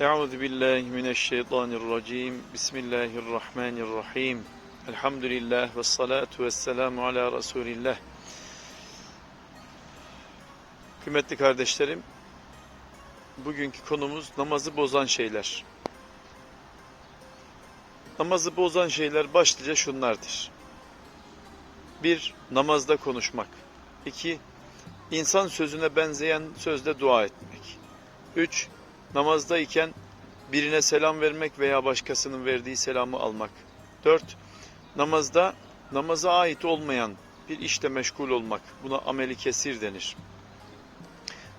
Euzu billahi mineşşeytanirracim. Bismillahirrahmanirrahim. Elhamdülillah ve salatu ve selamu ala Resulillah. Kıymetli kardeşlerim, bugünkü konumuz namazı bozan şeyler. Namazı bozan şeyler başlıca şunlardır. 1. Namazda konuşmak. 2. İnsan sözüne benzeyen sözle dua etmek. 3. Namazdayken birine selam vermek veya başkasının verdiği selamı almak. 4. Namazda namaza ait olmayan bir işle meşgul olmak. Buna ameli kesir denir.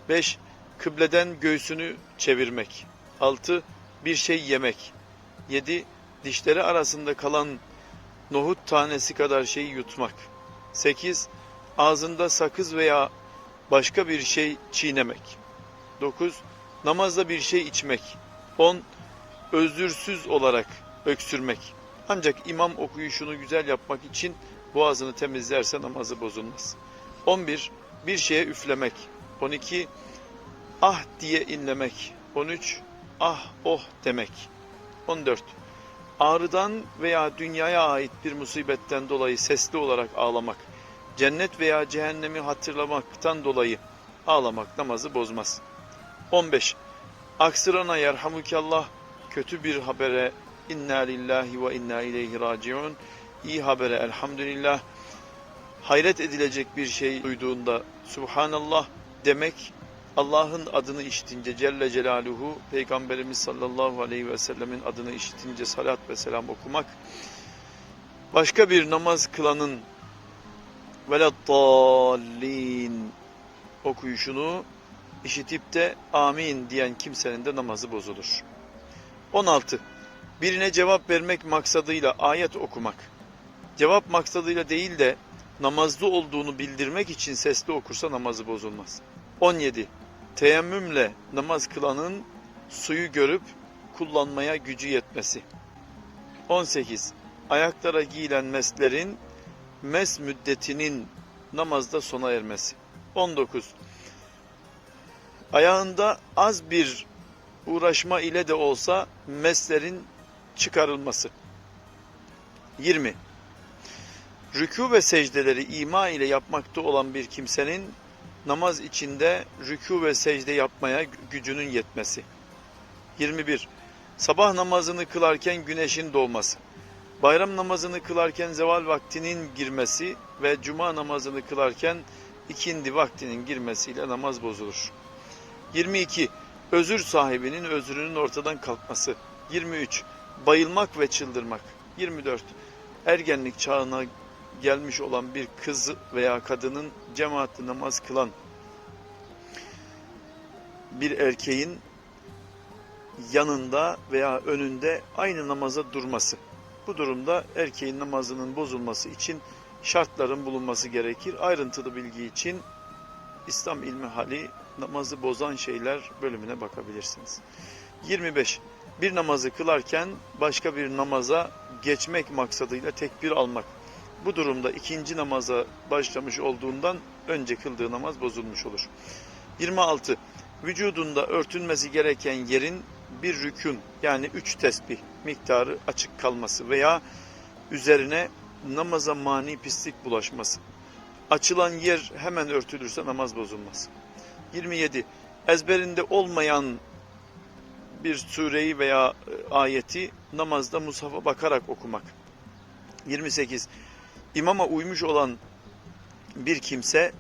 5. Kıbleden göğsünü çevirmek. 6. Bir şey yemek. 7. Dişleri arasında kalan nohut tanesi kadar şeyi yutmak. 8. Ağzında sakız veya başka bir şey çiğnemek. 9. Namazda bir şey içmek. 10. Özürsüz olarak öksürmek. Ancak imam okuyuşunu güzel yapmak için boğazını temizlerse namazı bozulmaz. 11. Bir şeye üflemek. 12. Ah diye inlemek. 13. Ah oh demek. 14. Ağrıdan veya dünyaya ait bir musibetten dolayı sesli olarak ağlamak. Cennet veya cehennemi hatırlamaktan dolayı ağlamak namazı bozmaz. 15. Aksırana yerhamukallah. Kötü bir habere inna lillahi ve inna ileyhi raciun. İyi habere elhamdülillah. Hayret edilecek bir şey duyduğunda subhanallah demek Allah'ın adını işitince Celle Celaluhu Peygamberimiz sallallahu aleyhi ve sellemin adını işitince salat ve selam okumak başka bir namaz kılanın veleddallin okuyuşunu işitip de amin diyen kimsenin de namazı bozulur. 16. Birine cevap vermek maksadıyla ayet okumak. Cevap maksadıyla değil de namazlı olduğunu bildirmek için sesli okursa namazı bozulmaz. 17. Teyemmümle namaz kılanın suyu görüp kullanmaya gücü yetmesi. 18. Ayaklara giyilen meslerin mes müddetinin namazda sona ermesi. 19 ayağında az bir uğraşma ile de olsa meslerin çıkarılması. 20. Rükû ve secdeleri ima ile yapmakta olan bir kimsenin namaz içinde rükû ve secde yapmaya gücünün yetmesi. 21. Sabah namazını kılarken güneşin doğması. Bayram namazını kılarken zeval vaktinin girmesi ve cuma namazını kılarken ikindi vaktinin girmesiyle namaz bozulur. 22. Özür sahibinin özrünün ortadan kalkması. 23. Bayılmak ve çıldırmak. 24. Ergenlik çağına gelmiş olan bir kız veya kadının cemaatle namaz kılan bir erkeğin yanında veya önünde aynı namaza durması. Bu durumda erkeğin namazının bozulması için şartların bulunması gerekir. Ayrıntılı bilgi için İslam ilmi hali namazı bozan şeyler bölümüne bakabilirsiniz. 25. Bir namazı kılarken başka bir namaza geçmek maksadıyla tekbir almak. Bu durumda ikinci namaza başlamış olduğundan önce kıldığı namaz bozulmuş olur. 26. Vücudunda örtünmesi gereken yerin bir rükün yani üç tesbih miktarı açık kalması veya üzerine namaza mani pislik bulaşması. Açılan yer hemen örtülürse namaz bozulmaz. 27. Ezberinde olmayan bir sureyi veya e, ayeti namazda mushafa bakarak okumak. 28. İmama uymuş olan bir kimse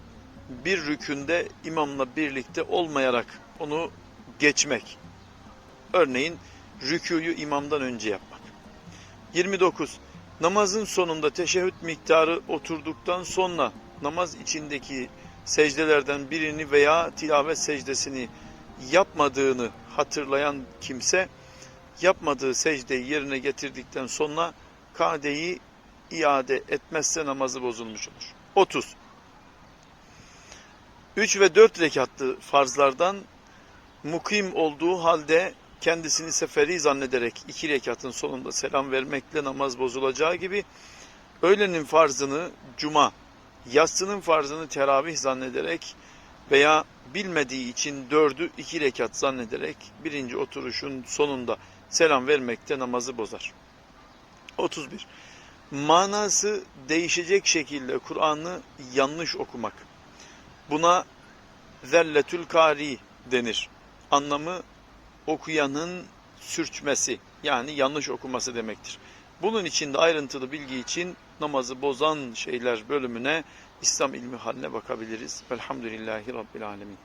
bir rükünde imamla birlikte olmayarak onu geçmek. Örneğin rüküyü imamdan önce yapmak. 29. Namazın sonunda teşehhüd miktarı oturduktan sonra namaz içindeki secdelerden birini veya tilavet secdesini yapmadığını hatırlayan kimse yapmadığı secdeyi yerine getirdikten sonra kadeyi iade etmezse namazı bozulmuş olur. 30. 3 ve 4 rekatlı farzlardan mukim olduğu halde kendisini seferi zannederek iki rekatın sonunda selam vermekle namaz bozulacağı gibi öğlenin farzını cuma, yatsının farzını teravih zannederek veya bilmediği için dördü iki rekat zannederek birinci oturuşun sonunda selam vermekte namazı bozar. 31. Manası değişecek şekilde Kur'an'ı yanlış okumak. Buna zelletül kari denir. Anlamı okuyanın sürçmesi yani yanlış okuması demektir. Bunun için de ayrıntılı bilgi için namazı bozan şeyler bölümüne İslam ilmi haline bakabiliriz. Velhamdülillahi Rabbil Alemin.